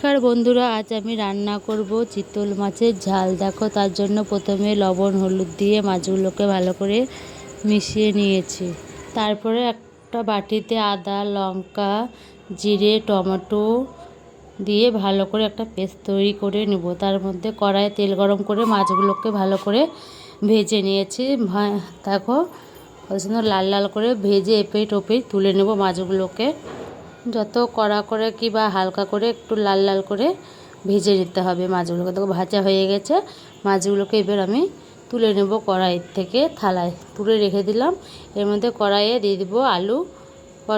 নমস্কার বন্ধুরা, আজ আমি রান্না করব চিতল মাছের ঝাল। দেখো, তার জন্য প্রথমে লবণ, হলুদ দিয়ে মাছগুলোকে ভালো করে মিশিয়ে নিয়েছি। তারপরে একটা বাটিতে আদা, লঙ্কা, জিরে, টমেটো দিয়ে ভালো করে একটা পেস্ট তৈরি করে নেব। তার মধ্যে কড়াইয়ে তেল গরম করে মাছগুলোকে ভালো করে ভেজে নিয়েছি। দেখো কত সুন্দর লাল লাল করে ভেজে এপিট ওপিট তুলে নেব মাছগুলোকে। যত কড়া করে কি বা হালকা করে একটু লাল লাল করে ভেজে নিতে হবে মাছগুলোকে। দেখো, ভাজা হয়ে গেছে। মাছগুলোকে এবার আমি তুলে নেব কড়াইয়ের থেকে থালায়। তুলে রেখে দিলাম। এর মধ্যে কড়াইয়ে দিয়ে দেবো আলু।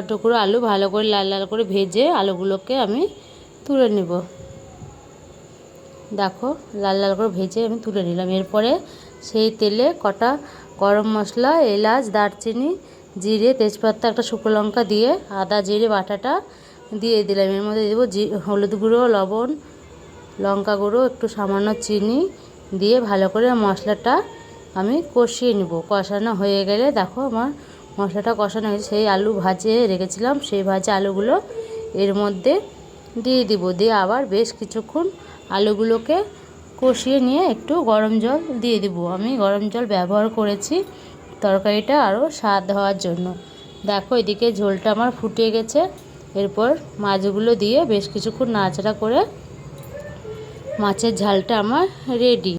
টুকরো আলু ভালো করে লাল লাল করে ভেজে আলুগুলোকে আমি তুলে নেব। দেখো, লাল লাল করে ভেজে আমি তুলে নিলাম। এরপরে সেই তেলে কটা গরম মশলা, এলাচ, দারচিনি জিরে তেজপাতা, একটা শুকনো লঙ্কা দিয়ে আদা, জিরে, বাটাটা দিয়ে দিলাম। এর মধ্যে দেবো জি, হলুদ গুঁড়ো, লবণ, লঙ্কা গুঁড়ো, একটু সামান্য চিনি দিয়ে ভালো করে মশলাটা আমি কষিয়ে নেব। কষানো হয়ে গেলে দেখো আমার মশলাটা কষানো হয়েছে সেই আলু ভাজে রেখেছিলাম। সেই ভাজা আলুগুলো এর মধ্যে দিয়ে দিব। দিয়ে আবার বেশ কিছুক্ষণ আলুগুলোকে কষিয়ে নিয়ে একটু গরম জল দিয়ে দিব। আমি গরম জল ব্যবহার করেছি। তরকারিটা আরও স্বাদ হওয়ার জন্য। দেখো, এদিকে ঝোলটা আমার ফুটে গেছে। এরপর মাছগুলো দিয়ে বেশ কিছুক্ষণ নাচড়া করে মাছের ঝালটা আমার রেডি